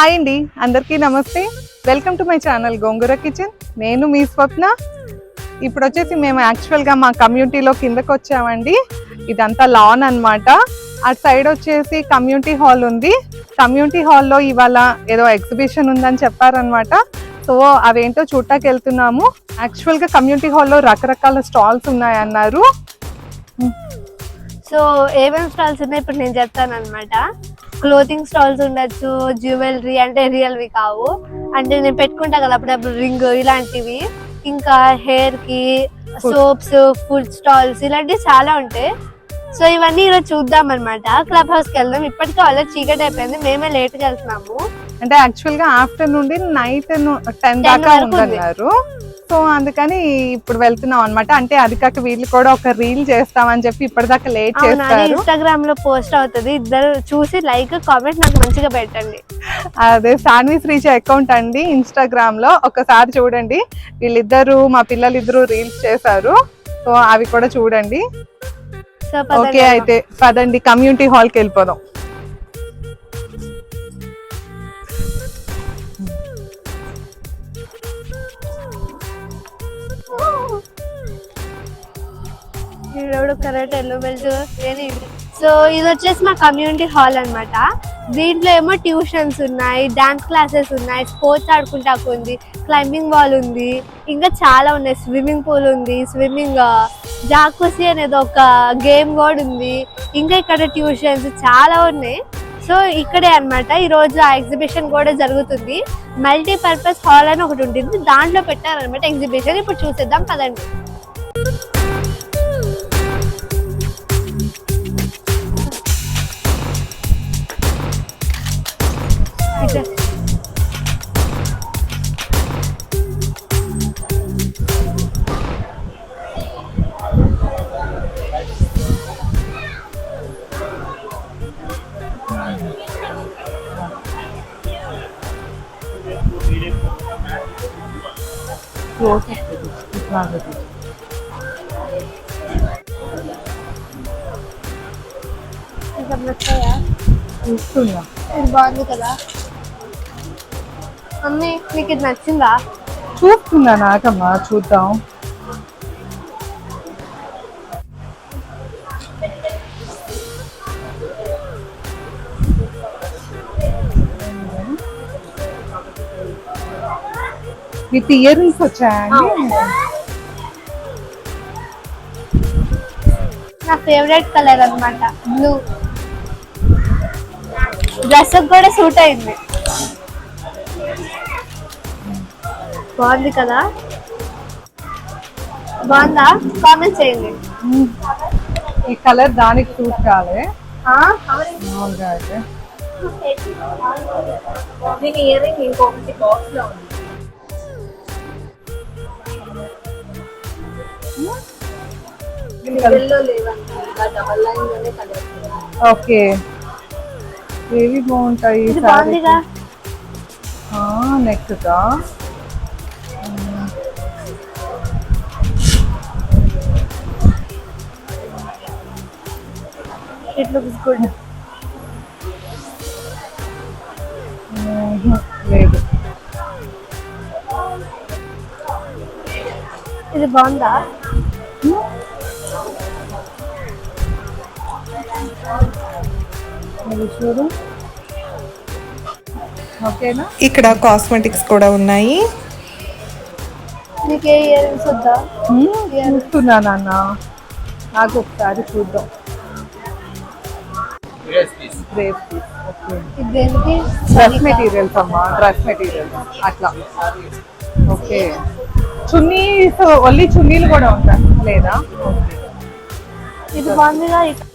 Hi అండి అందరికీ నమస్తే. Welcome to my channel Gongura kitchen నేను మీ స్వప్న. ఇప్పుడు వచ్చేసి మేము యాక్చువల్గా మా కమ్యూనిటీలో కిందకు వచ్చామండి ఇదంతా లాన్ అన్నమాట. అటు సైడ్ వచ్చేసి కమ్యూనిటీ హాల్ ఉంది. కమ్యూనిటీ హాల్లో ఇవాళ ఏదో ఎగ్జిబిషన్ ఉందని చెప్పారనమాట సో అవేంటో చూడటానికి వెళ్తున్నాము యాక్చువల్గా కమ్యూనిటీ హాల్లో రకరకాల స్టాల్స్ ఉన్నాయన్నారు. సో ఏమేమి స్టాల్స్ ఉన్నాయి? ఇప్పుడు నేను చెప్తాను అనమాట క్లోతింగ్ స్టాల్స్ ఉండొచ్చు జ్యువెలరీ అంటే రియల్వి కావు. అంటే నేను పెట్టుకుంటా కదా అప్పుడప్పుడు రింగ్ ఇలాంటివి. ఇంకా హెయిర్కి సోప్స్ ఫుడ్ స్టాల్స్ ఇలాంటివి చాలా ఉంటాయి. సో ఇవన్నీ ఈరోజు చూద్దాం అనమాట క్లబ్ హౌస్కి వెళ్దాం. ఇప్పటికే ఆల్రెడీ చీకటి అయిపోయింది. మేమే లేట్గా వెళ్తున్నాము. అంటే యాక్చువల్గా ఆఫ్టర్నూన్ నుండి నైట్ టెన్ 10 దాకా. ఉందన్నారు. సో అందుకని ఇప్పుడు వెళ్తున్నాం అన్నమాట. అంటే అది కాక వీళ్ళు కూడా ఒక రీల్ చేస్తామని చెప్పి ఇప్పటిదాకా లేట్ చేస్తారు. ఇన్స్టాగ్రామ్లో పోస్ట్ అవుతుంది. ఇద్దరు చూసి లైక్ కామెంట్ నాకు మంచిగా పెట్టండి. అదే సాన్వి శ్రీజ అకౌంట్ అండి ఇన్స్టాగ్రామ్లో. ఒకసారి చూడండి. వీళ్ళిద్దరు మా పిల్లలిద్దరు రీల్స్ చేశారు. సో అవి కూడా చూడండి. ఓకే అయితే పదండి. కమ్యూనిటీ హాల్కి వెళ్ళిపోదాం. ఈడెవడు కరెక్ట్ ఎల్లో బెల్ట్ ఏది? సో ఇది వచ్చేసి మా కమ్యూనిటీ హాల్ అన్నమాట. దీంట్లో ఏమో ట్యూషన్స్ ఉన్నాయి డాన్స్ క్లాసెస్ ఉన్నాయి స్పోర్ట్స్ ఆడుకుంటాకు ఉంది క్లైంబింగ్ వాల్ ఉంది ఇంకా చాలా ఉన్నాయి. స్విమ్మింగ్ పూల్ ఉంది స్విమ్మింగ్ జాకుసి అనేది ఒక గేమ్ కూడా ఉంది. ఇంకా ఇక్కడ ట్యూషన్స్ చాలా ఉన్నాయి. సో ఇక్కడే అన్నమాట. ఈ రోజు ఆ ఎగ్జిబిషన్ కూడా జరుగుతుంది. మల్టీ పర్పస్ హాల్ అని ఒకటి ఉంటుంది. దాంట్లో పెట్టారనమాట ఎగ్జిబిషన్ ఇప్పుడు చూసేద్దాం పదండి. ఇంకా నచ్చాయా? చూస్తున్నా ఇది బాగుంది కదా మమ్మీ నీకు ఇది నచ్చిందా చూస్తున్నా నాకమ్మా చూద్దాం విత్ ఇయర్ రింగ్స్ వచ్చాయండి నా ఫేవరెట్ కలర్ అన్నమాట బ్లూ. డ్రెస్ కూడా సూట్ అయింది. బాగుంది కదా? బాగుందా? కామెంట్ చేయండి. ఈ కలర్ దానికి సూట్ కాలే. ఇయర్ రింగ్ ఇంకొకటి బాక్స్లో ఉంది. ఓకే. ఏవి బాగుంటాయి ఇది బాగుందిగా? నెక్ కా ఇట్ లుక్స్ గుడ్. లేదు. ఇది బాగుందా? చూడు ఓకేనా? ఇక్కడ కాస్మెటిక్స్ కూడా ఉన్నాయి. నీకు ఇయర్ రింగ్స్ వద్దా? చూస్తున్నా నాన్న. నాకు ఒకసారి చూద్దాం. Dress okay. ఇది దేనికి డ్రెస్ మెటీరియల్స్ అమ్మా. డ్రెస్ మెటీరియల్స్ అట్లా. ఓకే. చున్నీస్ ఓన్లీ చున్నీలు కూడా ఉంటాయి. లేదా? ఇది బాగుందిగా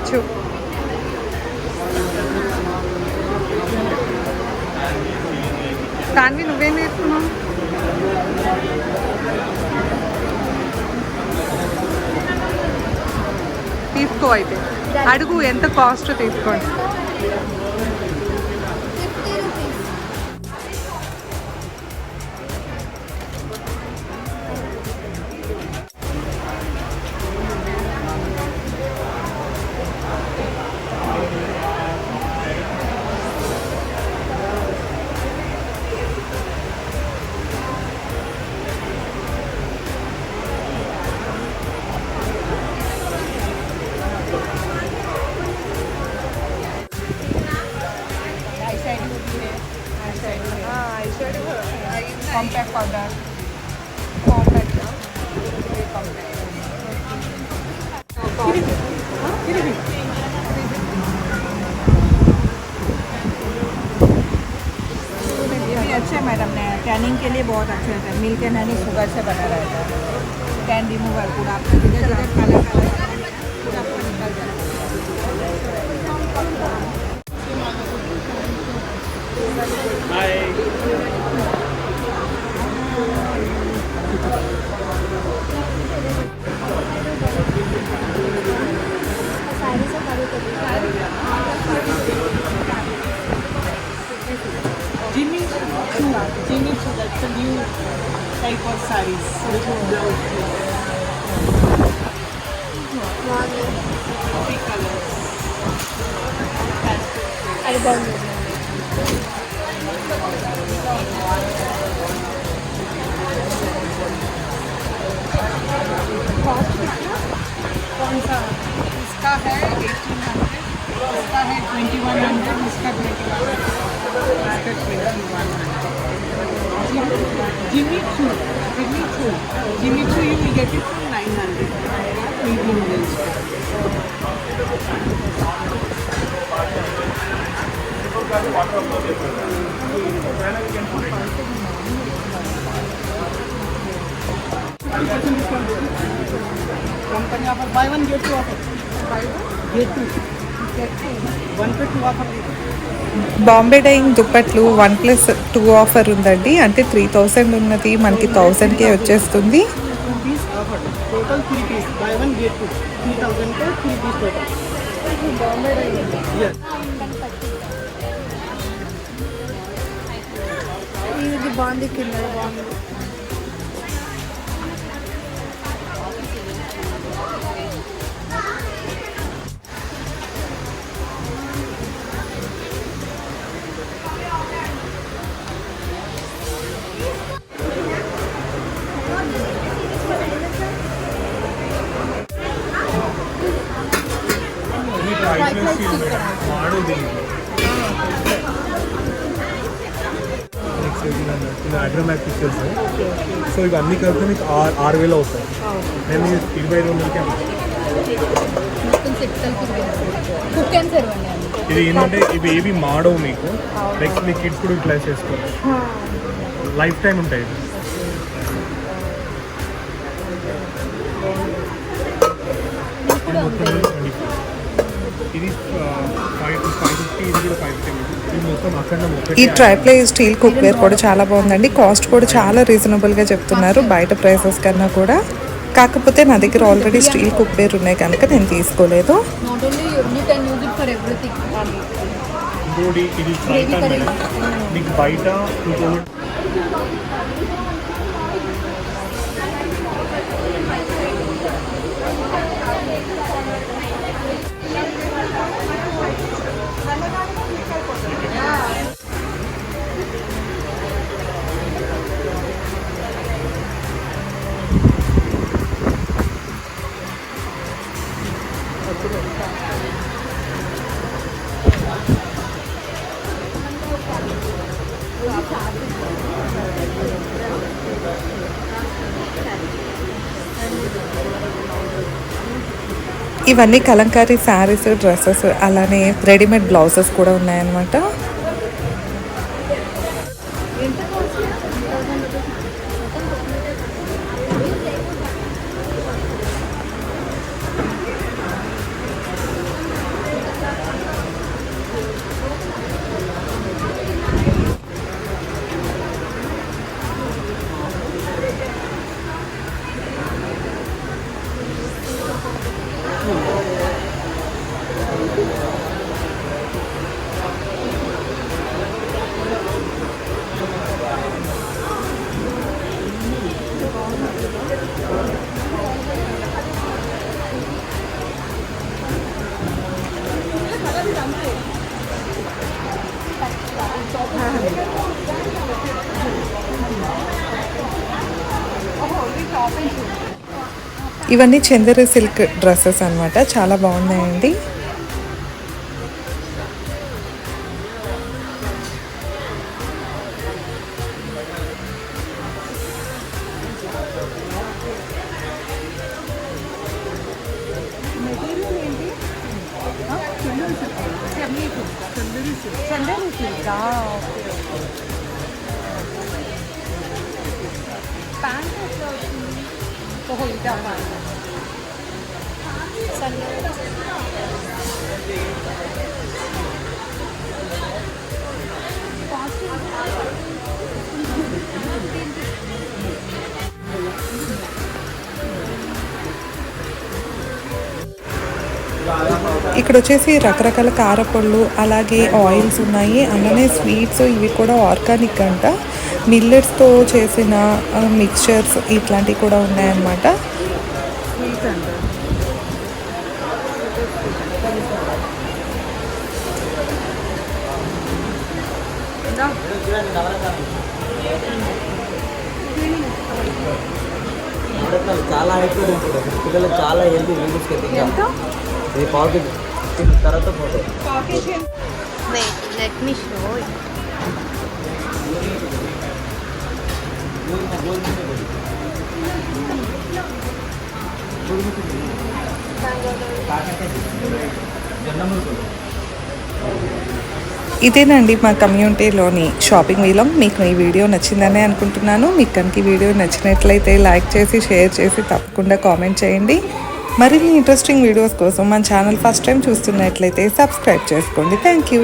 చూపించు దాన్ని నువ్వేం నేర్చుకున్నావు తీసుకో అయితే. అడుగు ఎంత కాస్ట్ తీసుకోండి के लिए बहुत अच्छे रहते हैं। मिल्क एंड हनी शुगर से बना रहता है। कैन रिमूवर पूरा आपका जिधर काला काला है, पूरा आपका निकल जाता है। album. कॉस्ट कितना कौन सा? इसका है एटीन हंड्रेड, इसका है ट्वेंटी वन हंड्रेड, इसका twenty company offer buy one get two offer get two one pay two offer Bombay Dyeing దుప్పట్లు వన్ ప్లస్ టూ ఆఫర్ ఉందండి అంటే త్రీ థౌసండ్ ఉన్నది మనకి థౌసండ్కే వచ్చేస్తుంది two piece offer total three piece buy one get two three thousand का three బాగుంది కింద బాగుంది పిక్చర్స్ సో ఇవన్నీ కలిపితే మీకు ఆరు ఆరు వేలు అవుతాయి. నేను ఇరవై ఐదు వందలకి. ఇది ఏంటంటే ఇవి ఏవి మాడవు మీకు. నెక్స్ట్ మీ కిడ్స్ కూడా యూటిలైజ్ చేసుకోవాలి లైఫ్ టైం ఉంటాయి ఇవి. ఇది మొత్తం 25. ఇది ఫైవ్ కూడా ఫైవ్ ఈ ట్రైప్లే స్టీల్ కుక్వేర్ కూడా చాలా బాగుందండి. కాస్ట్ కూడా చాలా రీజనబుల్గా చెప్తున్నారు. బయట ప్రైసెస్ కన్నా కూడా. కాకపోతే నా దగ్గర ఆల్రెడీ స్టీల్ కుక్వేర్ ఉన్నాయి కనుక నేను తీసుకోలేదు. Not ఇవన్నీ కలంకారీ శారీస్ డ్రెస్సెస్ అలానే రెడీమేడ్ బ్లౌజెస్ కూడా ఉన్నాయన్నమాట. ఇవన్నీ చందరి సిల్క్ డ్రెస్సెస్ అనమాట చాలా బాగున్నాయండి. మెటీరియల్ ఏంటి 1,320 1,320 보고 있잖 아. 잘 ఇక్కడ వచ్చేసి రకరకాల కారపళ్ళు అలాగే ఆయిల్స్ ఉన్నాయి. అలానే స్వీట్స్ ఇవి కూడా ఆర్గానిక్ అంట. మిల్లెట్స్తో చేసిన మిక్చర్స్ ఇట్లాంటివి కూడా ఉన్నాయన్నమాట. చాలా ఎక్కువ పిల్లలకు చాలా హెల్తీ ఇంకా ఇది తిన్న తర్వాత ఫోటో ఇదేనండి మా కమ్యూనిటీలోని షాపింగ్ వీలం. మీకు ఈ వీడియో నచ్చిందనే అనుకుంటున్నాను. మీకు కనుక ఈ వీడియో నచ్చినట్లయితే లైక్ చేసి షేర్ చేసి తప్పకుండా కామెంట్ చేయండి. మరిన్ని ఇంట్రెస్టింగ్ వీడియోస్ కోసం మన ఛానల్ ఫస్ట్ టైం చూస్తున్నట్లయితే సబ్స్క్రైబ్ చేసుకోండి. Thank you